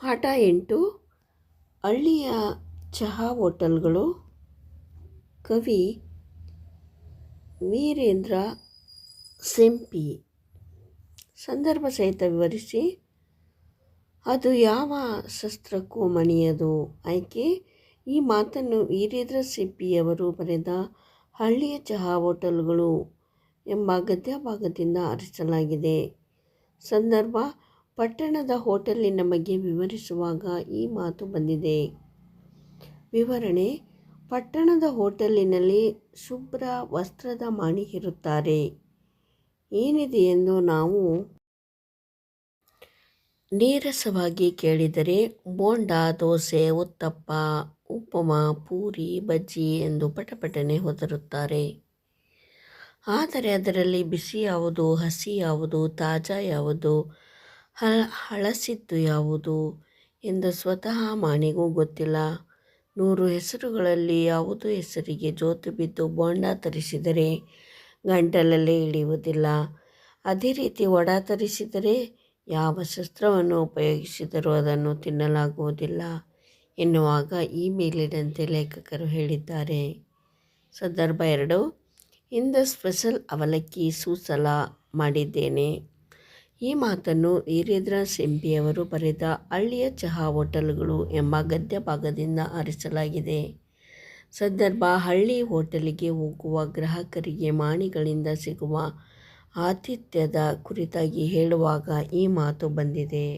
ಪಾಠ ಎಂಟು, ಹಳ್ಳಿಯ ಚಹಾ ಹೋಟೆಲ್ಗಳು, ಕವಿ ವೀರೇಂದ್ರ ಸೆಂಪಿ. ಸಂದರ್ಭ ಸಹಿತ ವಿವರಿಸಿ, ಅದು ಯಾವ ಶಸ್ತ್ರಕ್ಕೂ ಮಣಿಯದು. ಆಯ್ಕೆ, ಈ ಮಾತನ್ನು ವೀರೇಂದ್ರ ಸಿಂಪಿಯವರು ಬರೆದ ಹಳ್ಳಿಯ ಚಹಾ ಹೋಟೆಲ್ಗಳು ಎಂಬ ಗದ್ಯಭಾಗದಿಂದ ಆರಿಸಲಾಗಿದೆ. ಸಂದರ್ಭ ಪಟ್ಟಣದ ಹೋಟೆಲಿನ ಬಗ್ಗೆ ವಿವರಿಸುವಾಗ ಈ ಮಾತು ಬಂದಿದೆ. ವಿವರಣೆ, ಪಟ್ಟಣದ ಹೋಟೆಲಿನಲ್ಲಿ ಶುಭ್ರ ವಸ್ತ್ರದ ಮಾಣಿ ಇರುತ್ತಾರೆ. ಏನಿದೆ ಎಂದು ನಾವು ನೀರಸವಾಗಿ ಕೇಳಿದರೆ, ಬೋಂಡ, ದೋಸೆ, ಉತ್ತಪ್ಪ, ಉಪಮಾ, ಪೂರಿ, ಬಜ್ಜಿ ಎಂದು ಪಟಪಟನೆ ಹೊದರುತ್ತಾರೆ. ಆದರೆ ಅದರಲ್ಲಿ ಬಿಸಿ ಯಾವುದು, ಹಸಿ ಯಾವುದು, ತಾಜಾ ಯಾವುದು ಹ ಹಳಸಿದ್ದು ಯಾವುದು ಎಂದು ಸ್ವತಃ ಮಾಣಿಗೂ ಗೊತ್ತಿಲ್ಲ. ನೂರು ಹೆಸರುಗಳಲ್ಲಿ ಯಾವುದು ಹೆಸರಿಗೆ ಜೋತು ಬಿದ್ದು ಬೋಂಡ ತರಿಸಿದರೆ ಗಂಟಲಲ್ಲೇ ಇಳಿಯುವುದಿಲ್ಲ. ಅದೇ ರೀತಿ ಒಡ ತರಿಸಿದರೆ ಯಾವ ಶಸ್ತ್ರವನ್ನು ಉಪಯೋಗಿಸಿದರೂ ಅದನ್ನು ತಿನ್ನಲಾಗುವುದಿಲ್ಲ ಎನ್ನುವಾಗ ಈ ಮೇಲಿನಂತೆ ಲೇಖಕರು ಹೇಳಿದ್ದಾರೆ. ಸಂದರ್ಭ ಎರಡು, ಇಂದ ಸ್ಪೆಷಲ್ ಅವಲಕ್ಕಿ ಸೂಸಲ ಮಾಡಿದ್ದೇನೆ. ಈ ಮಾತನ್ನು ವೀರೇಂದ್ರ ಸಿಂಪಿಯವರು ಬರೆದ ಹಳ್ಳಿಯ ಚಹಾ ಹೋಟೆಲ್ಗಳು ಎಂಬ ಗದ್ಯ ಭಾಗದಿಂದ ಆರಿಸಲಾಗಿದೆ. ಸಂದರ್ಭ, ಹಳ್ಳಿ ಹೋಟೆಲಿಗೆ ಹೋಗುವ ಗ್ರಾಹಕರಿಗೆ ಮಾಣಿಗಳಿಂದ ಸಿಗುವ ಆತಿಥ್ಯದ ಕುರಿತಾಗಿ ಹೇಳುವಾಗ ಈ ಮಾತು ಬಂದಿದೆ.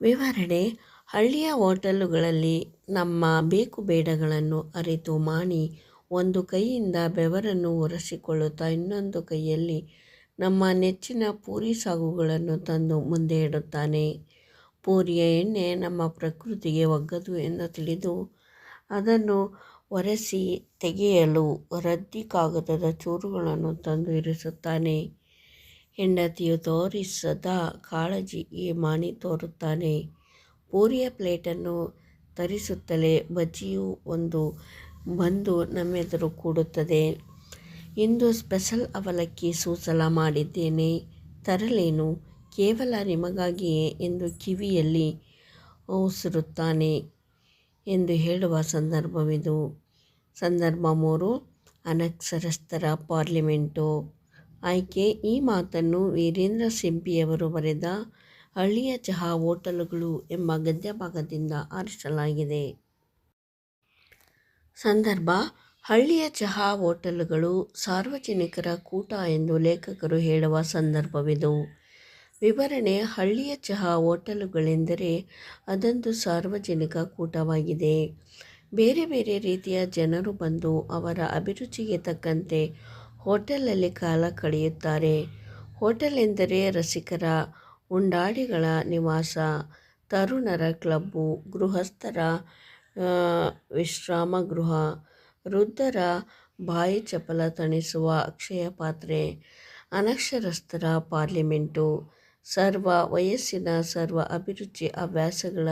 ವಿವರಣೆ, ಹಳ್ಳಿಯ ಹೋಟೆಲುಗಳಲ್ಲಿ ನಮ್ಮ ಬೇಕು ಬೇಡಗಳನ್ನು ಅರಿತು ಮಾಣಿ ಒಂದು ಕೈಯಿಂದ ಬೆವರನ್ನು ಒರೆಸಿಕೊಳ್ಳುತ್ತಾ ಇನ್ನೊಂದು ಕೈಯಲ್ಲಿ ನಮ್ಮ ನೆಚ್ಚಿನ ಪೂರಿ ಸಾಗುಗಳನ್ನು ತಂದು ಮುಂದೆ ಇಡುತ್ತಾನೆ. ಪೂರಿಯ ಎಣ್ಣೆ ನಮ್ಮ ಪ್ರಕೃತಿಗೆ ಒಗ್ಗದು ಎಂದು ತಿಳಿದು ಅದನ್ನು ಒರೆಸಿ ತೆಗೆಯಲು ರದ್ದಿ ಕಾಗದದ ಚೂರುಗಳನ್ನು ತಂದು ಇರಿಸುತ್ತಾನೆ. ಹೆಂಡತಿಯು ತೋರಿಸದ ಕಾಳಜಿ ಈ ಮಾಣಿ ತೋರುತ್ತಾನೆ. ಪೂರಿಯ ಪ್ಲೇಟನ್ನು ತರಿಸುತ್ತಲೇ ಬಜ್ಜಿಯು ಒಂದು ಬಂದು ನಮ್ಮೆದುರು ಕೂಡುತ್ತದೆ. ಇಂದು ಸ್ಪೆಷಲ್ ಅವಲಕ್ಕಿ ಸೂಸಲ ಮಾಡಿದ್ದೇನೆ. ತರಲೇನು? ಕೇವಲ ನಿಮಗಾಗಿಯೇ ಎಂದು ಕಿವಿಯಲ್ಲಿ ಉಸಿರುತ್ತಾನೆ ಎಂದು ಹೇಳುವ ಸಂದರ್ಭವಿದು. ಸಂದರ್ಭ ಮೂರು. ಅನಕ್ಷರಸ್ಥರ ಪಾರ್ಲಿಮೆಂಟು. ಆಯ್ಕೆ, ಈ ಮಾತನ್ನು ವೀರೇಂದ್ರ ಸಿಂಪಿಯವರು ಬರೆದ ಹಳ್ಳಿಯ ಚಹಾ ಹೋಟೆಲುಗಳು ಎಂಬ ಗದ್ಯಭಾಗದಿಂದ ಆರಿಸಲಾಗಿದೆ. ಸಂದರ್ಭ ಹಳ್ಳಿಯ ಚಹಾ ಹೋಟೆಲ್ಗಳು ಸಾರ್ವಜನಿಕರ ಕೂಟ ಎಂದು ಲೇಖಕರು ಹೇಳುವ ಸಂದರ್ಭವಿದು. ವಿವರಣೆ, ಹಳ್ಳಿಯ ಚಹಾ ಹೋಟೆಲುಗಳೆಂದರೆ ಅದೊಂದು ಸಾರ್ವಜನಿಕ ಕೂಟವಾಗಿದೆ. ಬೇರೆ ಬೇರೆ ರೀತಿಯ ಜನರು ಬಂದು ಅವರ ಅಭಿರುಚಿಗೆ ತಕ್ಕಂತೆ ಹೋಟೆಲಲ್ಲಿ ಕಾಲ ಕಳೆಯುತ್ತಾರೆ. ಹೋಟೆಲ್ ಎಂದರೆ ರಸಿಕರ, ಉಂಡಾಡಿಗಳ ನಿವಾಸ, ತರುಣರ ಕ್ಲಬ್ಬು, ಗೃಹಸ್ಥರ ವಿಶ್ರಾಮ ಗೃಹ ವೃದ್ಧರ ಬಾಯಿ ಚಪಲ ತಣಿಸುವ ಅಕ್ಷಯ ಪಾತ್ರೆ, ಅನಕ್ಷರಸ್ಥರ ಪಾರ್ಲಿಮೆಂಟು, ಸರ್ವ ವಯಸ್ಸಿನ ಸರ್ವ ಅಭಿರುಚಿ ಅಭ್ಯಾಸಗಳ,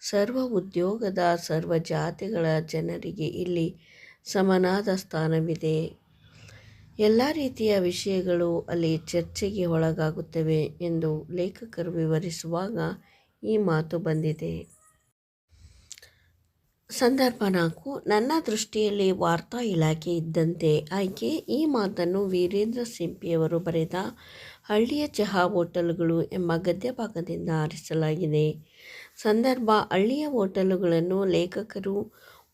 ಸರ್ವ ಉದ್ಯೋಗದ ಸರ್ವ ಜಾತಿಗಳ ಜನರಿಗೆ ಇಲ್ಲಿ ಸಮನಾದ ಸ್ಥಾನವಿದೆ. ಎಲ್ಲ ರೀತಿಯ ವಿಷಯಗಳು ಅಲ್ಲಿ ಚರ್ಚೆಗೆ ಒಳಗಾಗುತ್ತವೆ ಎಂದು ಲೇಖಕರು ವಿವರಿಸುವಾಗ ಈ ಮಾತು ಬಂದಿದೆ. ಸಂದರ್ಭ ನಾಲ್ಕು. ನನ್ನ ದೃಷ್ಟಿಯಲ್ಲಿ ವಾರ್ತಾ ಇಲಾಖೆ ಇದ್ದಂತೆ ಆಯ್ಕೆ. ಈ ಮಾತನ್ನು ವೀರೇಂದ್ರ ಸಿಂಪಿಯವರು ಬರೆದ ಹಳ್ಳಿಯ ಚಹಾ ಹೋಟೆಲ್ಗಳು ಎಂಬ ಗದ್ಯ ಭಾಗದಿಂದ ಆರಿಸಲಾಗಿದೆ. ಸಂದರ್ಭ, ಹಳ್ಳಿಯ ಹೋಟೆಲ್ಗಳನ್ನು ಲೇಖಕರು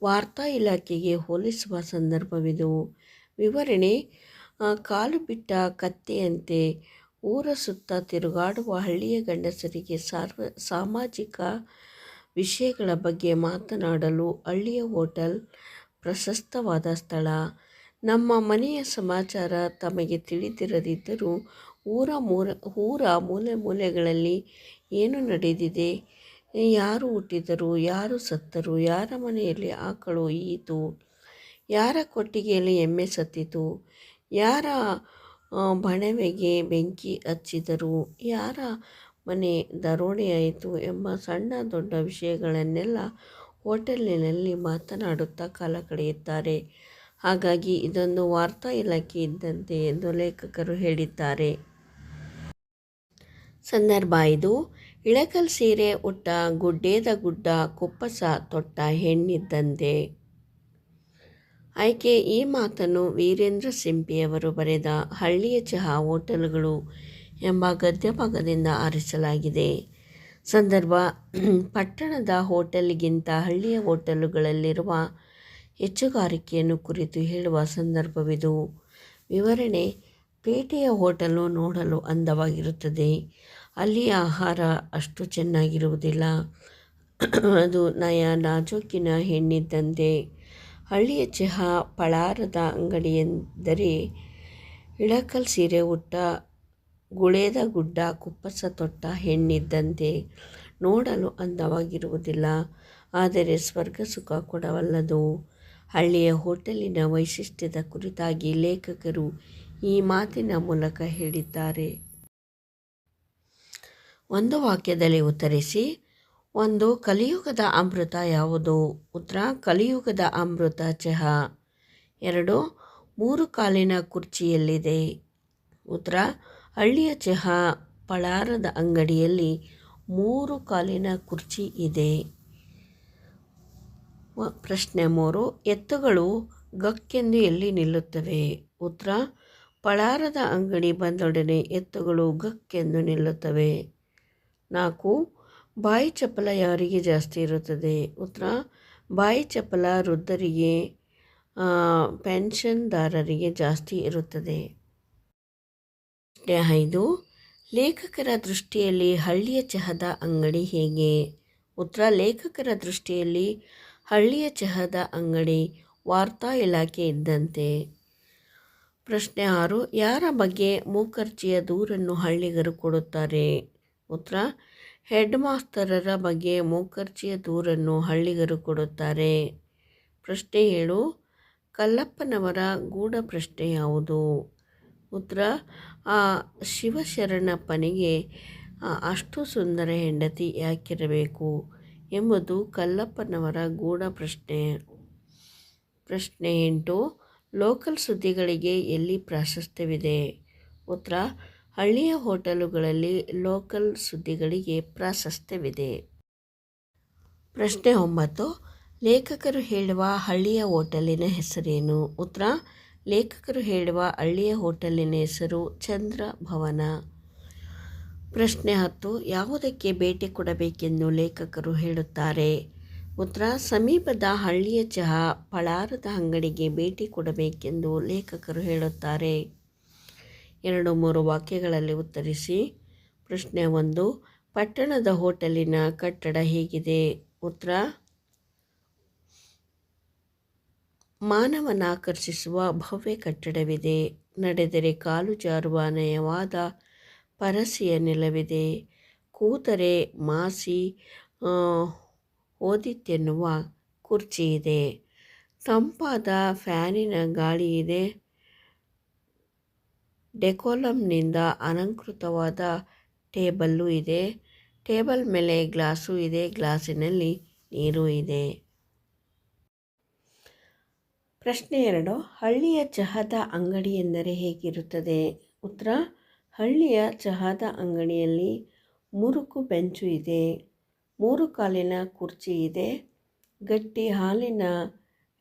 ವಾರ್ತಾ ಇಲಾಖೆಗೆ ಹೋಲಿಸುವ ಸಂದರ್ಭವಿದು. ವಿವರಣೆ ಕಾಲು ಬಿಟ್ಟ ಕತ್ತೆಯಂತೆ ಊರ ಸುತ್ತ ತಿರುಗಾಡುವ ಹಳ್ಳಿಯ ಗಂಡಸರಿಗೆ ಸಾರ್ವ, ಸಾಮಾಜಿಕ ವಿಷಯಗಳ ಬಗ್ಗೆ ಮಾತನಾಡಲು ಹಳ್ಳಿಯ ಹೋಟೆಲ್ ಪ್ರಶಸ್ತವಾದ ಸ್ಥಳ. ನಮ್ಮ ಮನೆಯ ಸಮಾಚಾರ ತಮಗೆ ತಿಳಿದಿರದಿದ್ದರೂ ಊರ ಮೂರ, ಊರ ಮೂಲೆ ಮೂಲೆಗಳಲ್ಲಿ ಏನು ನಡೆದಿದೆ? ಯಾರು ಹುಟ್ಟಿದರು? ಯಾರು ಸತ್ತರು? ಯಾರ ಮನೆಯಲ್ಲಿ ಆಕಳು ಈತು? ಯಾರ ಕೊಟ್ಟಿಗೆಯಲ್ಲಿ ಎಮ್ಮೆ ಸತ್ತಿತು? ಯಾರ ಬಣವೆಗೆ ಬೆಂಕಿ ಹಚ್ಚಿದರು? ಯಾರ ಮನೆ ದರೋಡೆಯಾಯಿತು ಎಂಬ ಸಣ್ಣ ದೊಡ್ಡ ವಿಷಯಗಳನ್ನೆಲ್ಲ ಹೋಟೆಲಿನಲ್ಲಿ ಮಾತನಾಡುತ್ತಾ ಕಾಲ ಕಳೆಯುತ್ತಾರೆ. ಹಾಗಾಗಿ ಇದೊಂದು ವಾರ್ತಾ ಇಲಾಖೆ ಇದ್ದಂತೆ ಎಂದು ಲೇಖಕರು ಹೇಳಿದ್ದಾರೆ. ಸಂದರ್ಭ ಇದು. ಇಳಕಲ್ ಸೀರೆ ಉಟ್ಟ ಗುಡ್ಡೇದ ಗುಡ್ಡ ಕುಪ್ಪಸ ತೊಟ್ಟ ಹೆಣ್ಣಿದ್ದಂತೆ. ಆಯ್ಕೆ ಈ ಮಾತನ್ನು ವೀರೇಂದ್ರ ಸಿಂಪಿಯವರು ಬರೆದ ಹಳ್ಳಿಯ ಚಹಾ ಹೋಟೆಲ್ಗಳು ಎಂಬ ಗದ್ಯ ಭಾಗದಿಂದ ಆರಿಸಲಾಗಿದೆ. ಸಂದರ್ಭ, ಪಟ್ಟಣದ ಹೋಟೆಲ್ಗಿಂತ ಹಳ್ಳಿಯ ಹೋಟೆಲುಗಳಲ್ಲಿರುವ ಹೆಚ್ಚುಗಾರಿಕೆಯನ್ನು ಕುರಿತು ಹೇಳುವ ಸಂದರ್ಭವಿದು. ವಿವರಣೆ, ಪೇಟೆಯ ಹೋಟೆಲು ನೋಡಲು ಅಂದವಾಗಿರುತ್ತದೆ. ಅಲ್ಲಿ ಆಹಾರ ಅಷ್ಟು ಚೆನ್ನಾಗಿರುವುದಿಲ್ಲ. ಅದು ನಯ ನಾಜೂಕಿನ ಹೆಣ್ಣಿದ್ದಂತೆ. ಹಳ್ಳಿಯ ಚಹಾ ಪಳಾರದ ಅಂಗಡಿಯೆಂದರೆ ಇಳಕಲ್ ಸೀರೆ ಉಟ್ಟ ಗುಳೇದ ಗುಡ್ಡ ಕುಪ್ಪಸ ತೊಟ್ಟ ಹೆಣ್ಣಿದ್ದಂತೆ ನೋಡಲು ಅಂದವಾಗಿರುವುದಿಲ್ಲ. ಆದರೆ ಸ್ವರ್ಗ ಸುಖ ಕೊಡವಲ್ಲದು. ಹಳ್ಳಿಯ ಹೋಟೆಲಿನ ವೈಶಿಷ್ಟ್ಯದ ಕುರಿತಾಗಿ ಲೇಖಕರು ಈ ಮಾತಿನ ಮೂಲಕ ಹೇಳಿದ್ದಾರೆ. ಒಂದು ವಾಕ್ಯದಲ್ಲಿ ಉತ್ತರಿಸಿ, ಒಂದು ಕಲಿಯುಗದ ಅಮೃತ ಯಾವುದು? ಉತ್ತರ ಕಲಿಯುಗದ ಅಮೃತ ಚಹಾ. ಎರಡು, ಮೂರು ಕಾಲಿನ ಕುರ್ಚಿಯಲ್ಲಿದೆ. ಉತ್ತರ ಹಳ್ಳಿಯ ಚಹಾ ಪಳಾರದ ಅಂಗಡಿಯಲ್ಲಿ ಮೂರು ಕಾಲಿನ ಕುರ್ಚಿ ಇದೆ. ಪ್ರಶ್ನೆ ಮೂರು. ಎತ್ತುಗಳು ಗಕ್ಕೆಂದು ಎಲ್ಲಿ ನಿಲ್ಲುತ್ತವೆ? ಉತ್ತರ, ಪಳಾರದ ಅಂಗಡಿ ಬಂದೊಡನೆ ಎತ್ತುಗಳು ಗಕ್ಕೆಂದು ನಿಲ್ಲುತ್ತವೆ. ನಾಲ್ಕು. ಬಾಯಿ ಚಪ್ಪಲ ಯಾರಿಗೆ ಜಾಸ್ತಿ ಇರುತ್ತದೆ? ಉತ್ತರ, ಬಾಯಿ ಚಪ್ಪಲ ವೃದ್ಧರಿಗೆ ಪೆನ್ಷನ್ದಾರರಿಗೆ ಜಾಸ್ತಿ ಇರುತ್ತದೆ. ಪ್ರಶ್ನೆ ಐದು. ಲೇಖಕರ ದೃಷ್ಟಿಯಲ್ಲಿ ಹಳ್ಳಿಯ ಚಹದ ಅಂಗಡಿ ಹೇಗೆ? ಉತ್ತರ, ಲೇಖಕರ ದೃಷ್ಟಿಯಲ್ಲಿ ಹಳ್ಳಿಯ ಚಹದ ಅಂಗಡಿ ವಾರ್ತಾ ಇಲಾಖೆ ಇದ್ದಂತೆ. ಪ್ರಶ್ನೆ ಆರು, ಯಾರ ಬಗ್ಗೆ ಮೂಕರ್ಜಿಯ ದೂರನ್ನು ಹಳ್ಳಿಗರು ಕೊಡುತ್ತಾರೆ? ಉತ್ತರ ಹೆಡ್ ಮಾಸ್ತರರ ಬಗ್ಗೆ ಮೂಕರ್ಜಿಯ ದೂರನ್ನು ಹಳ್ಳಿಗರು ಕೊಡುತ್ತಾರೆ. ಪ್ರಶ್ನೆ ಏಳು, ಕಲ್ಲಪ್ಪನವರ ಗೂಢ ಪ್ರಶ್ನೆ ಯಾವುದು? ಉತ್ತರ ಆ ಶಿವಶರಣಪ್ಪನಿಗೆ ಅಷ್ಟು ಸುಂದರ ಹೆಂಡತಿ ಯಾಕಿರಬೇಕು ಎಂಬುದು ಕಲ್ಲಪ್ಪನವರ ಗೂಢ ಪ್ರಶ್ನೆ. ಪ್ರಶ್ನೆ ಎಂಟು, ಲೋಕಲ್ ಸುದ್ದಿಗಳಿಗೆ ಎಲ್ಲಿ ಪ್ರಾಶಸ್ತ್ಯವಿದೆ? ಉತ್ತರ, ಹಳ್ಳಿಯ ಹೋಟೆಲುಗಳಲ್ಲಿ ಲೋಕಲ್ ಸುದ್ದಿಗಳಿಗೆ ಪ್ರಾಶಸ್ತ್ಯವಿದೆ. ಪ್ರಶ್ನೆ ಒಂಬತ್ತು, ಲೇಖಕರು ಹೇಳುವ ಹಳ್ಳಿಯ ಹೋಟೆಲಿನ ಹೆಸರೇನು? ಉತ್ತರ ಲೇಖಕರು ಹೇಳುವ ಹಳ್ಳಿಯ ಹೋಟೆಲಿನ ಹೆಸರು ಚಂದ್ರ ಭವನ ಪ್ರಶ್ನೆ ಹತ್ತು, ಯಾವುದಕ್ಕೆ ಭೇಟಿ ಕೊಡಬೇಕೆಂದು ಲೇಖಕರು ಹೇಳುತ್ತಾರೆ. ಉತ್ತರ, ಸಮೀಪದ ಹಳ್ಳಿಯ ಚಹಾ ಪಳಾರದ ಅಂಗಡಿಗೆ ಭೇಟಿ ಕೊಡಬೇಕೆಂದು ಲೇಖಕರು ಹೇಳುತ್ತಾರೆ. ಎರಡು, ಮೂರು ವಾಕ್ಯಗಳಲ್ಲಿ ಉತ್ತರಿಸಿ. ಪ್ರಶ್ನೆ ಒಂದು, ಪಟ್ಟಣದ ಹೋಟೆಲಿನ ಕಟ್ಟಡ ಹೇಗಿದೆ? ಉತ್ತರ ಮಾನವನಾಕರ್ಷಿಸುವ ಭವ್ಯ ಕಟ್ಟಡವಿದೆ. ನಡೆದರೆ ಕಾಲು ಜಾರುವ ನಯವಾದ ಪರಸಿಯ ನೆಲವಿದೆ. ಕೂತರೆ ಮಾಸಿ ಓದಿತ್ತೆನ್ನುವ ಕುರ್ಚಿ ಇದೆ. ತಂಪಾದ ಫ್ಯಾನಿನ ಗಾಳಿ ಇದೆ. ಡೆಕೋಲಮ್ನಿಂದ ಅಲಂಕೃತವಾದ ಟೇಬಲ್ಲು ಇದೆ. ಟೇಬಲ್ ಮೇಲೆ ಗ್ಲಾಸು ಇದೆ. ಗ್ಲಾಸಿನಲ್ಲಿ ನೀರು ಇದೆ. ಪ್ರಶ್ನೆ ಎರಡು, ಹಳ್ಳಿಯ ಚಹಾದ ಅಂಗಡಿ ಎಂದರೆ ಹೇಗಿರುತ್ತದೆ? ಉತ್ತರ, ಹಳ್ಳಿಯ ಚಹಾದ ಅಂಗಡಿಯಲ್ಲಿ ಮುರುಕು ಬೆಂಚು ಇದೆ, ಮೂರು ಕಾಲಿನ ಕುರ್ಚಿ ಇದೆ, ಗಟ್ಟಿ ಹಾಲಿನ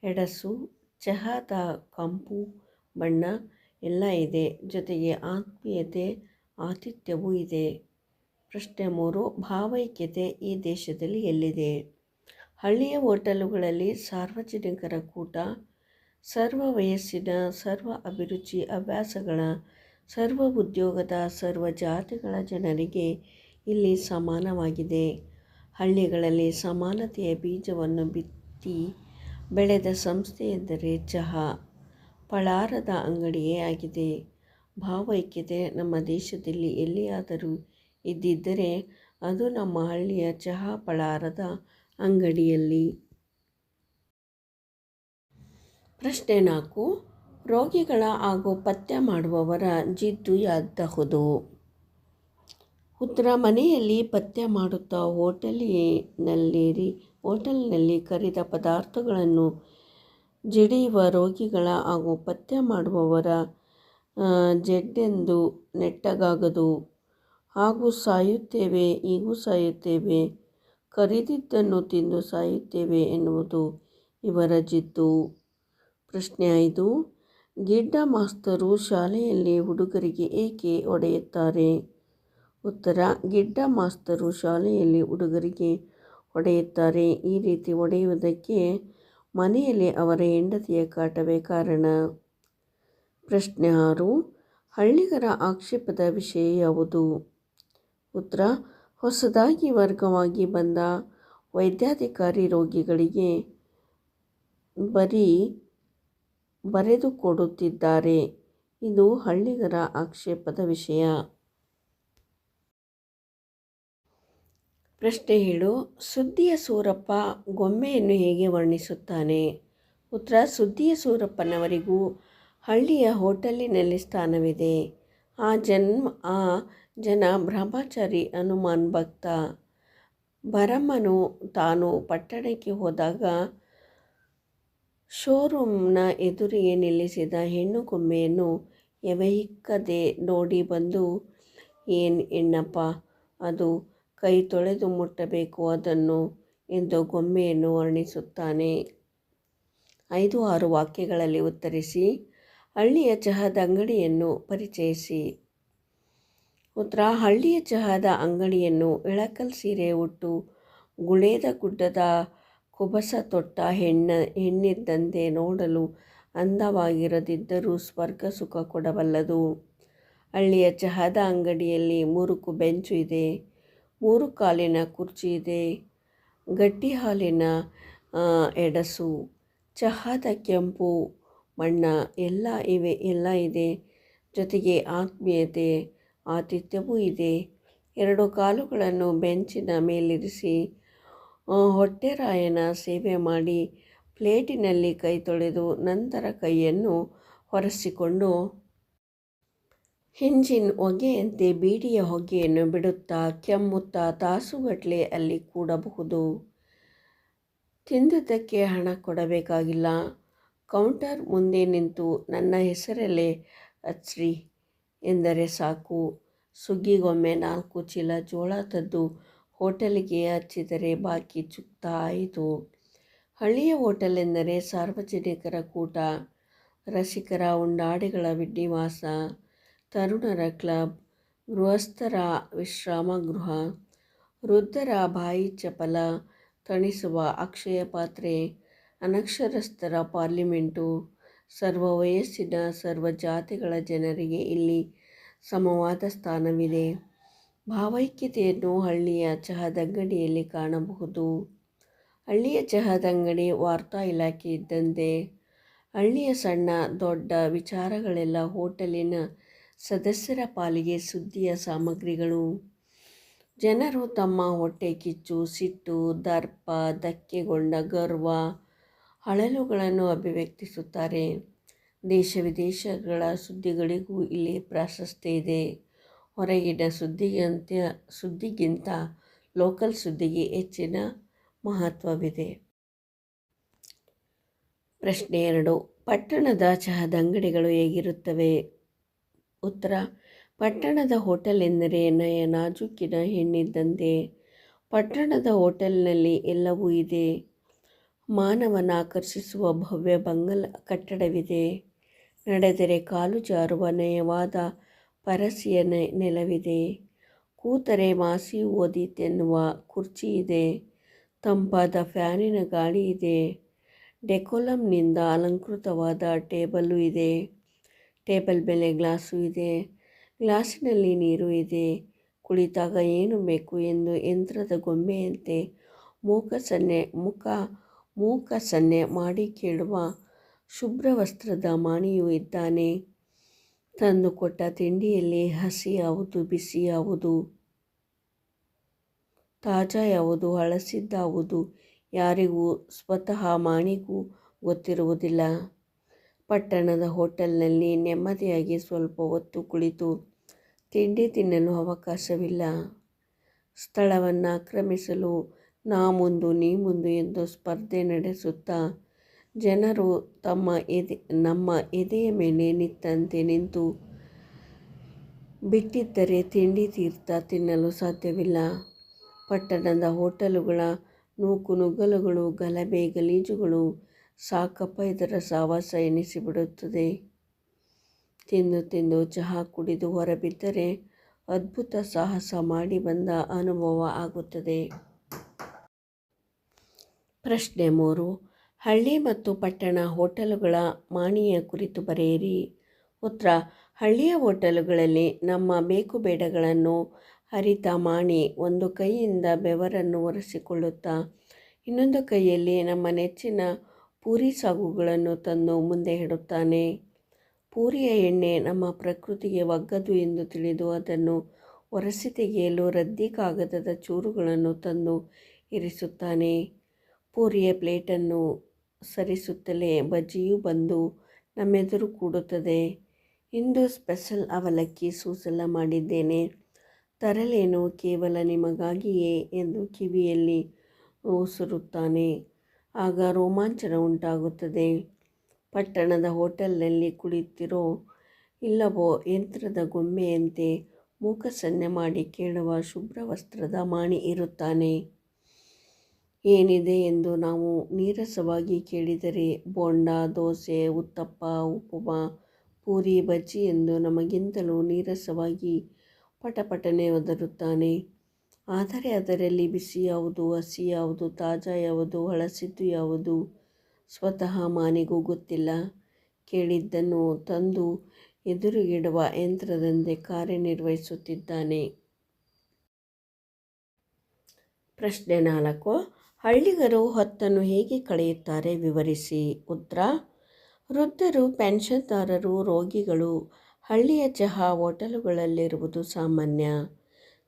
ಹೆಡಸು, ಚಹಾದ ಕಂಪು, ಬಣ್ಣ ಎಲ್ಲ ಇದೆ, ಜೊತೆಗೆ ಆತ್ಮೀಯತೆ, ಆತಿಥ್ಯವೂ ಇದೆ. ಪ್ರಶ್ನೆ ಮೂರು, ಭಾವೈಕ್ಯತೆ ಈ ದೇಶದಲ್ಲಿ ಎಲ್ಲಿದೆ? ಹಳ್ಳಿಯ ಹೋಟೆಲುಗಳಲ್ಲಿ ಸಾರ್ವಜನಿಕರ ಕೂಟ ಸರ್ವ ವಯಸ್ಸಿನ, ಸರ್ವ ಅಭಿರುಚಿ ಅಭ್ಯಾಸಗಳ, ಸರ್ವ ಉದ್ಯೋಗದ, ಸರ್ವ ಜಾತಿಗಳ ಜನರಿಗೆ ಇಲ್ಲಿ ಸಮಾನವಾಗಿದೆ. ಹಳ್ಳಿಗಳಲ್ಲಿ ಸಮಾನತೆಯ ಬೀಜವನ್ನು ಬಿತ್ತಿ ಬೆಳೆದ ಸಂಸ್ಥೆ ಎಂದರೆ ಚಹಾ. ಪಳಾರದ ಅಂಗಡಿಯೇ ಆಗಿದೆ. ಭಾವೈಕ್ಯತೆ ನಮ್ಮ ದೇಶದಲ್ಲಿ ಎಲ್ಲಿಯಾದರೂ ಇದ್ದಿದ್ದರೆ ಅದು ನಮ್ಮ ಹಳ್ಳಿಯ ಚಹಾ ಪಳಾರದ ಅಂಗಡಿಯಲ್ಲಿ ಪ್ರಶ್ನೆ ನಾಲ್ಕು, ರೋಗಿಗಳ ಹಾಗೂ ಪಥ್ಯ ಮಾಡುವವರ ಜಿದ್ದು ಯಾದಬಹುದು ಉತ್ತರ, ಮನೆಯಲ್ಲಿ ಪಥ್ಯ ಮಾಡುತ್ತಾ ಹೋಟೆಲಿನಲ್ಲಿ, ಹೋಟೆಲ್ನಲ್ಲಿ ಕರಿದ ಪದಾರ್ಥಗಳನ್ನು ಜಡಿಯುವ ರೋಗಿಗಳ ಹಾಗೂ ಪಥ್ಯ ಮಾಡುವವರ ಜಡ್ಡೆಂದು ನೆಟ್ಟಗಾಗದು. ಹಾಗೂ ಸಾಯುತ್ತೇವೆ, ಈಗೂ ಸಾಯುತ್ತೇವೆ, ಕರಿದಿದ್ದನ್ನು ತಿಂದು ಸಾಯುತ್ತೇವೆ ಎನ್ನುವುದು ಇವರ ಜಿದ್ದು. ಪ್ರಶ್ನೆ ಐದು. ಗಿಡ್ಡ ಮಾಸ್ತರು ಶಾಲೆಯಲ್ಲಿ ಹುಡುಗರಿಗೆ ಏಕೆ ಹೊಡೆಯುತ್ತಾರೆ? ಉತ್ತರ, ಗಿಡ್ಡ ಮಾಸ್ತರು ಶಾಲೆಯಲ್ಲಿ ಹುಡುಗರಿಗೆ ಹೊಡೆಯುತ್ತಾರೆ. ಈ ರೀತಿ ಹೊಡೆಯುವುದಕ್ಕೆ ಮನೆಯಲ್ಲಿ ಅವರ ಹೆಂಡತಿಯ ಕಾಟವೇ ಕಾರಣ? ಪ್ರಶ್ನೆ ಆರು. ಹಳ್ಳಿಗರ ಆಕ್ಷೇಪದ ವಿಷಯ ಯಾವುದು? ಉತ್ತರ, ಹೊಸದಾಗಿ ವರ್ಗವಾಗಿ ಬಂದ ವೈದ್ಯಾಧಿಕಾರಿ ರೋಗಿಗಳಿಗೆ ಬರೀ ಬರೆದುಕೊಡುತ್ತಿದ್ದಾರೆ ಇದು ಹಳ್ಳಿಗರ ಆಕ್ಷೇಪದ ವಿಷಯ. ಪ್ರಶ್ನೆ ಹೇಳು ಸುದ್ದಿಯ ಸೂರಪ್ಪ ಗೊಂಬೆಯನ್ನು ಹೇಗೆ ವರ್ಣಿಸುತ್ತಾನೆ? ಉತ್ತರ, ಸುದ್ದಿಯ ಸೂರಪ್ಪನವರಿಗೂ ಹಳ್ಳಿಯ ಹೋಟೆಲಿನಲ್ಲಿ ಸ್ಥಾನವಿದೆ. ಆ ಜನ್ಮ, ಆ ಜನ ಬ್ರಹ್ಮಚಾರಿ ಹನುಮಾನ್ ಭಕ್ತ. ಭರಮನು ತಾನು ಪಟ್ಟಣಕ್ಕೆ ಹೋದಾಗ ಶೋರೂಮ್ನ ಎದುರಿಗೆ ನಿಲ್ಲಿಸಿದ ಹೆಣ್ಣು ಗೊಂಬೆಯನ್ನು ಎವೆಯಿಕ್ಕದೆ ನೋಡಿ ಬಂದು, ಏನು ಹೆಣ್ಣಪ್ಪ, ಅದು ಕೈ ತೊಳೆದು ಮುಟ್ಟಬೇಕು ಅದನ್ನು ಎಂದು ಗೊಂಬೆಯನ್ನು ವರ್ಣಿಸುತ್ತಾನೆ. ಐದು ಆರು ವಾಕ್ಯಗಳಲ್ಲಿ ಉತ್ತರಿಸಿ, ಹಳ್ಳಿಯ ಚಹಾದ ಅಂಗಡಿಯನ್ನು ಪರಿಚಯಿಸಿ. ಉತ್ತರ, ಹಳ್ಳಿಯ ಚಹಾದ ಅಂಗಡಿಯನ್ನು ಇಳಕಲ್ ಸೀರೆ ಉಟ್ಟು, ಗುಳೇದ ಗುಡ್ಡದ ಕುಬಸ ತೊಟ್ಟ ಹೆಣ್ಣ, ಹೆಣ್ಣಿದ್ದಂತೆ ನೋಡಲು ಅಂದವಾಗಿರದಿದ್ದರೂ ಸ್ವರ್ಗ ಸುಖ ಕೊಡಬಲ್ಲದು. ಹಳ್ಳಿಯ ಚಹದ ಅಂಗಡಿಯಲ್ಲಿ ಮುರುಕು ಬೆಂಚು ಇದೆ, ಮೂರು ಕಾಲಿನ ಕುರ್ಚಿ ಇದೆ, ಗಟ್ಟಿ ಹಾಲಿನ ಎಡಸು, ಚಹಾದ ಕೆಂಪು ಬಣ್ಣ ಎಲ್ಲ ಇವೆ, ಎಲ್ಲ ಇದೆ. ಜೊತೆಗೆ ಆತ್ಮೀಯತೆ, ಆತಿಥ್ಯವೂ ಇದೆ. ಎರಡು ಕಾಲುಗಳನ್ನು ಬೆಂಚಿನ ಮೇಲಿರಿಸಿ ಹೊಟ್ಟೆರಾಯನ ಸೇವೆ ಮಾಡಿ ಪ್ಲೇಟಿನಲ್ಲಿ ಕೈ ತೊಳೆದು ನಂತರ ಕೈಯನ್ನು ಹೊರಸಿಕೊಂಡು ಹಿಂಜಿನ್ ಹೊಗೆಯಂತೆ ಬೀಡಿಯ ಹೊಗೆಯನ್ನು ಬಿಡುತ್ತಾ ಕೆಮ್ಮುತ್ತಾ ತಾಸುಗಟ್ಟಲೆ ಅಲ್ಲಿ ಕೂಡಬಹುದು. ತಿಂದದ್ದಕ್ಕೆ ಹಣ ಕೊಡಬೇಕಾಗಿಲ್ಲ. ಕೌಂಟರ್ ಮುಂದೆ ನಿಂತು ನನ್ನ ಹೆಸರಲ್ಲೇ ಹಚ್ರಿ ಎಂದರೆ ಸಾಕು. ಸುಗ್ಗಿಗೊಮ್ಮೆ ನಾಲ್ಕು ಚೀಲ ಜೋಳ ತದ್ದು ಹೋಟೆಲಿಗೆ ಹಚ್ಚಿದರೆ ಬಾಕಿ ಚುಕ್ತಾ ಆಯಿತು. ಹಳ್ಳಿಯ ಹೋಟೆಲ್ ಎಂದರೆ ಸಾರ್ವಜನಿಕರ ಕೂಟ, ರಸಿಕರ ಉಂಡಾಡಿಗಳ ವಿಡ್ಡಿವಾಸ ತರುಣರ ಕ್ಲಬ್, ಗೃಹಸ್ಥರ ವಿಶ್ರಾಮ ಗೃಹ ವೃದ್ಧರ ಬಾಯಿ ಚಪಲ ತಣಿಸುವ ಅಕ್ಷಯ ಪಾತ್ರೆ, ಅನಕ್ಷರಸ್ಥರ ಪಾರ್ಲಿಮೆಂಟು, ಸರ್ವ ವಯಸ್ಸಿನ ಸರ್ವ ಜಾತಿಗಳ ಜನರಿಗೆ ಇಲ್ಲಿ ಸಮವಾದ ಸ್ಥಾನವಿದೆ. ಭಾವೈಕ್ಯತೆಯನ್ನು ಹಳ್ಳಿಯ ಚಹದಂಗಡಿಯಲ್ಲಿ ಕಾಣಬಹುದು. ಹಳ್ಳಿಯ ಚಹದಂಗಡಿ ವಾರ್ತಾ ಇಲಾಖೆ ಇದ್ದಂತೆ ಹಳ್ಳಿಯ ಸಣ್ಣ, ದೊಡ್ಡ ವಿಚಾರಗಳೆಲ್ಲ ಹೋಟೆಲಿನ ಸದಸ್ಯರ ಪಾಲಿಗೆ ಸುದ್ದಿಯ ಸಾಮಗ್ರಿಗಳು. ಜನರು ತಮ್ಮ ಹೊಟ್ಟೆ ಕಿಚ್ಚು, ಸಿಟ್ಟು, ದರ್ಪ, ಧಕ್ಕೆಗೊಂಡ ಗರ್ವ, ಅಳಲುಗಳನ್ನು ಅಭಿವ್ಯಕ್ತಿಸುತ್ತಾರೆ. ದೇಶ ವಿದೇಶಗಳ ಸುದ್ದಿಗಳಿಗೂ ಇಲ್ಲಿ ಪ್ರಾಶಸ್ತ್ಯ ಇದೆ. ಹೊರಗಿನ ಸುದ್ದಿಗಂತ ಸುದ್ದಿಗಿಂತ ಲೋಕಲ್ ಸುದ್ದಿಗೆ ಹೆಚ್ಚಿನ ಮಹತ್ವವಿದೆ. ಪ್ರಶ್ನೆ ಎರಡು, ಪಟ್ಟಣದ ಚಹದ ಅಂಗಡಿಗಳು ಹೇಗಿರುತ್ತವೆ? ಉತ್ತರ, ಪಟ್ಟಣದ ಹೋಟೆಲ್ ಎಂದರೆ ನಯ ನಾಜುಕಿನ ಹೆಣ್ಣಿದ್ದಂತೆ. ಪಟ್ಟಣದ ಹೋಟೆಲ್ನಲ್ಲಿ ಎಲ್ಲವೂ ಇದೆ. ಮಾನವನ ಆಕರ್ಷಿಸುವ ಭವ್ಯ ಬಂಗಲ ಕಟ್ಟಡವಿದೆ. ನಡೆದರೆ ಕಾಲು ಜಾರುವ ನಯವಾದ ಪರಸಿಯ ನೆಲವಿದೆ. ಕೂತರೆ ಮಾಸಿ ಓದಿತೆನ್ನುವ ಕುರ್ಚಿ ಇದೆ. ತಂಪಾದ ಫ್ಯಾನಿನ ಗಾಳಿ ಇದೆ. ಡೆಕೋಲಮ್ನಿಂದ ಅಲಂಕೃತವಾದ ಟೇಬಲ್ಲು ಇದೆ. ಟೇಬಲ್ ಮೇಲೆ ಗ್ಲಾಸು ಇದೆ. ಗ್ಲಾಸಿನಲ್ಲಿ ನೀರು ಇದೆ. ಕುಳಿತಾಗ ಏನು ಬೇಕು ಎಂದು ಯಂತ್ರದ ಗೊಂಬೆಯಂತೆ ಮೂಕ ಸನ್ನೆ, ಮುಖ, ಮೂಕ ಸನ್ನೆ ಮಾಡಿ ಕೇಳುವ ಶುಭ್ರ ವಸ್ತ್ರದ ಮಾಣಿಯೂ ಇದ್ದಾನೆ. ತಂದು ಕೊಟ್ಟ ತಿಂಡಿಯಲ್ಲಿ ಹಸಿ ಯಾವುದು, ಬಿಸಿ ಯಾವುದು, ತಾಜಾ ಯಾವುದು ಹಳಸಿದ್ದಾವುದು ಯಾರಿಗೂ ಸ್ವತಃ ಮಾಣಿಗೂ ಗೊತ್ತಿರುವುದಿಲ್ಲ. ಪಟ್ಟಣದ ಹೋಟೆಲ್ನಲ್ಲಿ ನೆಮ್ಮದಿಯಾಗಿ ಸ್ವಲ್ಪ ಹೊತ್ತು ಕುಳಿತು ತಿಂಡಿ ತಿನ್ನಲು ಅವಕಾಶವಿಲ್ಲ. ಸ್ಥಳವನ್ನು ಆಕ್ರಮಿಸಲು ನಾ ಮುಂದು ನೀ ಮುಂದು ಎಂದು ಸ್ಪರ್ಧೆ ನಡೆಸುತ್ತಾ ಜನರು ತಮ್ಮ ಎದೆ, ನಮ್ಮ ಎದೆಯ ಮೇಲೆ ನಿಂತಂತೆ ನಿಂತು ಬಿಟ್ಟಿದ್ದರೆ ತಿಂಡಿ ತೀರ್ಥ ತಿನ್ನಲು ಸಾಧ್ಯವಿಲ್ಲ. ಪಟ್ಟಣದ ಹೋಟೆಲುಗಳ ನೂಕುನುಗ್ಗಲುಗಳು ಗಲಭೆ ಗಲೀಜುಗಳು, ಸಾಕಪ್ಪ ಇದರ ಸಾವಾಸ ಎನಿಸಿಬಿಡುತ್ತದೆ. ತಿಂದು ತಿಂದು ಚಹಾ ಕುಡಿದು ಹೊರಬಿದ್ದರೆ ಅದ್ಭುತ ಸಾಹಸ ಮಾಡಿ ಬಂದ ಅನುಭವ ಆಗುತ್ತದೆ. ಪ್ರಶ್ನೆ ಮೂರು. ಹಳ್ಳಿ ಮತ್ತು ಪಟ್ಟಣ ಹೋಟೆಲುಗಳ ಮಾಣಿಯ ಕುರಿತು ಬರೆಯಿರಿ. ಉತ್ತರ, ಹಳ್ಳಿಯ ಹೋಟೆಲುಗಳಲ್ಲಿ ನಮ್ಮ ಬೇಕು ಬೇಡಗಳನ್ನು ಹರಿತ ಮಾಣಿ ಒಂದು ಕೈಯಿಂದ ಬೆವರನ್ನು ಒರೆಸಿಕೊಳ್ಳುತ್ತಾ, ಇನ್ನೊಂದು ಕೈಯಲ್ಲಿ ನಮ್ಮ ನೆಚ್ಚಿನ ಪೂರಿ ಸಾಗುಗಳನ್ನು ತಂದು ಮುಂದೆ ಇಡುತ್ತಾನೆ. ಪೂರಿಯ ಎಣ್ಣೆ ನಮ್ಮ ಪ್ರಕೃತಿಗೆ ಒಗ್ಗದು ಎಂದು ತಿಳಿದು ಅದನ್ನು ಒರೆಸಿ ತೆಗೆಯಲು ರದ್ದಿ ಕಾಗದದ ಚೂರುಗಳನ್ನು ತಂದು ಇರಿಸುತ್ತಾನೆ. ಪೂರಿಯ ಪ್ಲೇಟನ್ನು ಸರಿಸುತ್ತಲೇ ಬಜ್ಜಿಯೂ ಬಂದು ನಮ್ಮೆದುರು ಕೂಡುತ್ತದೆ. ಇಂದು ಸ್ಪೆಷಲ್ ಅವಲಕ್ಕಿ ಸೂಸಲ ಮಾಡಿದ್ದೇನೆ. ತರಲೇನು ಕೇವಲ ನಿಮಗಾಗಿಯೇ ಎಂದು ಕಿವಿಯಲ್ಲಿ ಉಸುರುತ್ತಾನೆ. ಆಗ ರೋಮಾಂಚನ ಉಂಟಾಗುತ್ತದೆ. ಪಟ್ಟಣದ ಹೋಟೆಲ್ನಲ್ಲಿ ಕುಳಿತಿರೋ ಇಲ್ಲವೋ ಯಂತ್ರದ ಗೊಂಬೆಯಂತೆ ಮೂಕಸನ್ನೆ ಮಾಡಿ ಕೇಳುವ ಶುಭ್ರ ವಸ್ತ್ರದ ಮಾಣಿ ಇರುತ್ತಾನೆ. ಏನಿದೆ ಎಂದು ನಾವು ನೀರಸವಾಗಿ ಕೇಳಿದರೆ ಬೋಂಡ, ದೋಸೆ, ಉತ್ತಪ್ಪ, ಉಪಮಾ, ಪೂರಿ, ಬಜ್ಜಿ ಎಂದು ನಮಗಿಂತಲೂ ನೀರಸವಾಗಿ ಪಟಪಟನೆ ಒದರುತ್ತಾನೆ. ಆದರೆ ಅದರಲ್ಲಿ ಬಿಸಿ ಯಾವುದು, ಹಸಿ ಯಾವುದು, ತಾಜಾ ಯಾವುದು, ಹಳಸಿದ್ದು ಯಾವುದು ಸ್ವತಃ ಮಾನಿಗೂ ಗೊತ್ತಿಲ್ಲ. ಕೇಳಿದ್ದನ್ನು ತಂದು ಎದುರುಗಿಡುವ ಯಂತ್ರದಂತೆ ಕಾರ್ಯನಿರ್ವಹಿಸುತ್ತಿದ್ದಾನೆ. ಪ್ರಶ್ನೆ ನಾಲ್ಕು. ಹಳ್ಳಿಗರು ಹೊತ್ತನ್ನು ಹೇಗೆ ಕಳೆಯುತ್ತಾರೆ ವಿವರಿಸಿ. ಉತ್ತರ. ವೃದ್ಧರು, ಪೆನ್ಷನ್ದಾರರು, ರೋಗಿಗಳು, ಹಳ್ಳಿಯ ಚಹಾ ಹೋಟೆಲುಗಳಲ್ಲಿರುವುದು ಸಾಮಾನ್ಯ.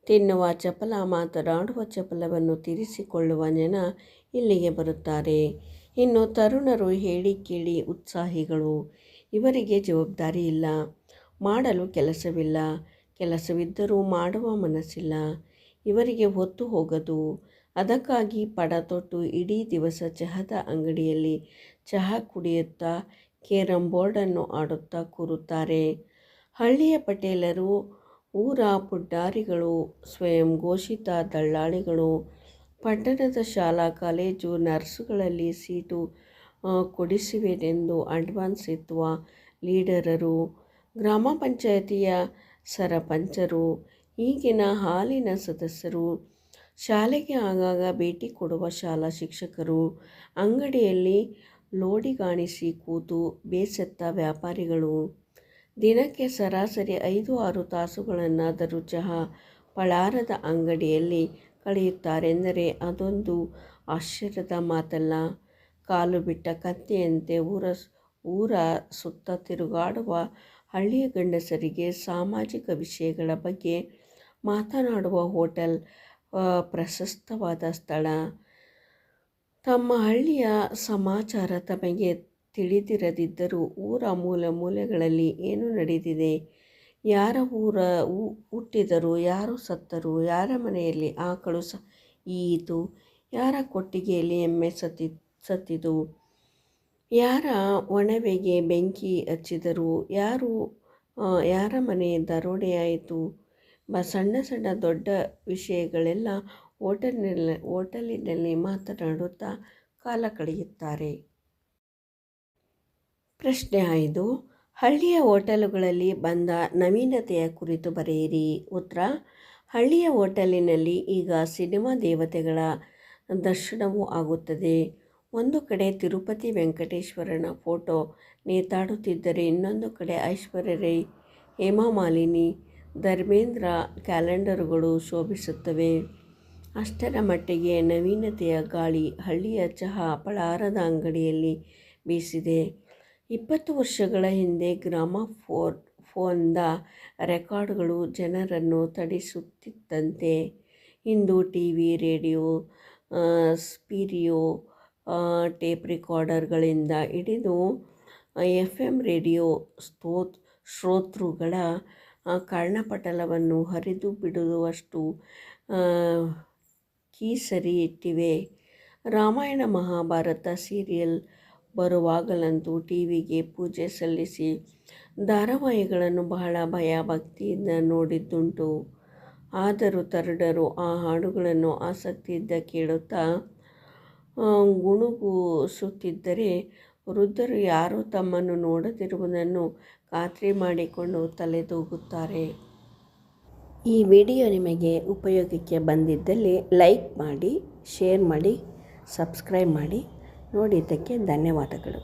ತಿನ್ನುವ ಚಪಲ ಮಾತನಾಡುವ ಚಪಲವನ್ನು ತೀರಿಸಿಕೊಳ್ಳುವ ಜನ ಇಲ್ಲಿಗೆ ಬರುತ್ತಾರೆ. ಇನ್ನು ತರುಣರು ಹೇಳಿ ಕೇಳಿ ಉತ್ಸಾಹಿಗಳು. ಇವರಿಗೆ ಜವಾಬ್ದಾರಿ ಇಲ್ಲ. ಮಾಡಲು ಕೆಲಸವಿಲ್ಲ. ಕೆಲಸವಿದ್ದರೂ ಮಾಡುವ ಮನಸ್ಸಿಲ್ಲ. ಇವರಿಗೆ ಹೊತ್ತು ಹೋಗದು. ಅದಕ್ಕಾಗಿ ಪಡ ತೊಟ್ಟು ಇಡೀ ದಿವಸ ಚಹದ ಅಂಗಡಿಯಲ್ಲಿ ಚಹಾ ಕುಡಿಯುತ್ತಾ ಕೇರಂ ಬೋರ್ಡನ್ನು ಆಡುತ್ತಾ ಕೂರುತ್ತಾರೆ. ಹಳ್ಳಿಯ ಪಟೇಲರು, ಊರ ಪುಡ್ಡಾರಿಗಳು ಸ್ವಯಂ ಘೋಷಿತ ದಳ್ಳಾಳಿಗಳು, ಪಟ್ಟಣದ ಶಾಲಾ, ಕಾಲೇಜು ನರ್ಸುಗಳಲ್ಲಿ ಸೀಟು ಕೊಡಿಸುವೆನೆಂದು ಅಡ್ವಾನ್ಸ್ ಎತ್ತುವ ಲೀಡರರು, ಗ್ರಾಮ ಪಂಚಾಯತಿಯ ಸರಪಂಚರು, ಈಗಿನ ಹಾಲಿನ ಸದಸ್ಯರು ಶಾಲೆಗೆ ಆಗಾಗ ಭೇಟಿ ಕೊಡುವ ಶಾಲಾ ಶಿಕ್ಷಕರು ಅಂಗಡಿಯಲ್ಲಿ ಲೋಡಿಗಾಣಿಸಿ ಕೂತು ಬೇಸತ್ತ ವ್ಯಾಪಾರಿಗಳು. ದಿನಕ್ಕೆ ಸರಾಸರಿ ಐದು ಆರು ತಾಸುಗಳನ್ನಾದರೂ ಚಹಾ ಪಳಾರದ ಅಂಗಡಿಯಲ್ಲಿ ಕಳೆಯುತ್ತಾರೆಂದರೆ ಅದೊಂದು ಆಶ್ಚರ್ಯದ ಮಾತಲ್ಲ. ಕಾಲು ಬಿಟ್ಟ ಕತ್ತೆಯಂತೆ ಊರ ಊರ ಸುತ್ತ ತಿರುಗಾಡುವ ಹಳ್ಳಿಯ ಗಂಡಸರಿಗೆ ಸಾಮಾಜಿಕ ವಿಷಯಗಳ ಬಗ್ಗೆ ಮಾತನಾಡುವ ಹೋಟೆಲ್ ಪ್ರಶಸ್ತವಾದ ಸ್ಥಳ. ತಮ್ಮ ಹಳ್ಳಿಯ ಸಮಾಚಾರ ತಮಗೆ ತಿಳಿದಿರದಿದ್ದರೂ ಊರ ಮೂಲ ಮೂಲೆಗಳಲ್ಲಿ ಏನು ನಡೆದಿದೆ? ಯಾರ ಊರ ಹುಟ್ಟಿದರು? ಯಾರು ಸತ್ತರು? ಯಾರ ಮನೆಯಲ್ಲಿ ಆಕಳು ಸ, ಈಯಿತು? ಯಾರ ಕೊಟ್ಟಿಗೆಯಲ್ಲಿ ಎಮ್ಮೆ ಸತ್ತಿ ಸತ್ತಿದು ಯಾರ ಒಣವೆಗೆ ಬೆಂಕಿ ಹಚ್ಚಿದರು? ಯಾರು ಯಾರ ಮನೆ ದರೋಡೆಯಾಯಿತು ಸಣ್ಣ ಸಣ್ಣ ದೊಡ್ಡ ವಿಷಯಗಳೆಲ್ಲ ಓಟಲ್ನಲ್ಲಿ ಹೋಟೆಲಿನಲ್ಲಿ ಮಾತನಾಡುತ್ತಾ ಕಾಲ ಕಳೆಯುತ್ತಾರೆ. ಪ್ರಶ್ನೆ ಐದು, ಹಳ್ಳಿಯ ಹೋಟೆಲುಗಳಲ್ಲಿ ಬಂದ ನವೀನತೆಯ ಕುರಿತು ಬರೆಯಿರಿ. ಉತ್ತರ, ಹಳ್ಳಿಯ ಹೋಟೆಲಿನಲ್ಲಿ ಈಗ ಸಿನಿಮಾ ದೇವತೆಗಳ ದರ್ಶನವೂ ಆಗುತ್ತದೆ. ಒಂದು ಕಡೆ ತಿರುಪತಿ ವೆಂಕಟೇಶ್ವರನ ಫೋಟೋ ನೇತಾಡುತ್ತಿದ್ದರೆ ಇನ್ನೊಂದು ಕಡೆ ಐಶ್ವರ್ಯ ರೈ, ಹೇಮಾ ಮಾಲಿನಿ ಧರ್ಮೇಂದ್ರ ಕ್ಯಾಲೆಂಡರುಗಳು ಶೋಭಿಸುತ್ತವೆ. ಅಷ್ಟರ ಮಟ್ಟಿಗೆ ನವೀನತೆಯ ಗಾಳಿ ಹಳ್ಳಿಯ ಚಹಾ ಪಳಾರದ ಅಂಗಡಿಯಲ್ಲಿ ಬೀಸಿದೆ. ಇಪ್ಪತ್ತು ವರ್ಷಗಳ ಹಿಂದೆ ಗ್ರಾಮ ಫೋರ್ ಫೋನ್ದ ರೆಕಾರ್ಡ್ಗಳು ಜನರನ್ನು ತಡಿಸುತ್ತಿದ್ದಂತೆ ಇಂದು T V radio stereo tape ರೆಕಾರ್ಡರ್ಗಳಿಂದ ಹಿಡಿದು ಎಫ್ ಎಂ ರೇಡಿಯೋ ಸ್ತೋತ್ ಶ್ರೋತೃಗಳ ಕರ್ಣಪಟಲವನ್ನು ಹರಿದು ಬಿಡುವಷ್ಟು ಕೀಸರಿ ಇಟ್ಟಿವೆ. ರಾಮಾಯಣ ಮಹಾಭಾರತ ಸೀರಿಯಲ್ ಬರುವಾಗಲಂತೂ ಟಿ ವಿಗೆ ಪೂಜೆ ಸಲ್ಲಿಸಿ ಧಾರಾವಾಹಿಗಳನ್ನು ಬಹಳ ಭಯಭಕ್ತಿಯಿಂದ ನೋಡಿದ್ದುಂಟು. ಆದರೂ ತರಡರು ಆ ಹಾಡುಗಳನ್ನು ಆಸಕ್ತಿಯಿಂದ ಕೇಳುತ್ತಾ ಗುಣುಗುಸುತ್ತಿದ್ದರೆ ವೃದ್ಧರು ಯಾರೂ ತಮ್ಮನ್ನು ನೋಡದಿರುವುದನ್ನು ಖಾತ್ರಿ ಮಾಡಿಕೊಂಡು ತಲೆದೂಗುತ್ತಾರೆ. ಈ ವಿಡಿಯೋ ನಿಮಗೆ ಉಪಯೋಗಕ್ಕೆ ಬಂದಿದ್ದಲ್ಲಿ ಲೈಕ್ ಮಾಡಿ, ಶೇರ್ ಮಾಡಿ, ಸಬ್ಸ್ಕ್ರೈಬ್ ಮಾಡಿ. ನೋಡಿದ್ದಕ್ಕೆ ಧನ್ಯವಾದಗಳು.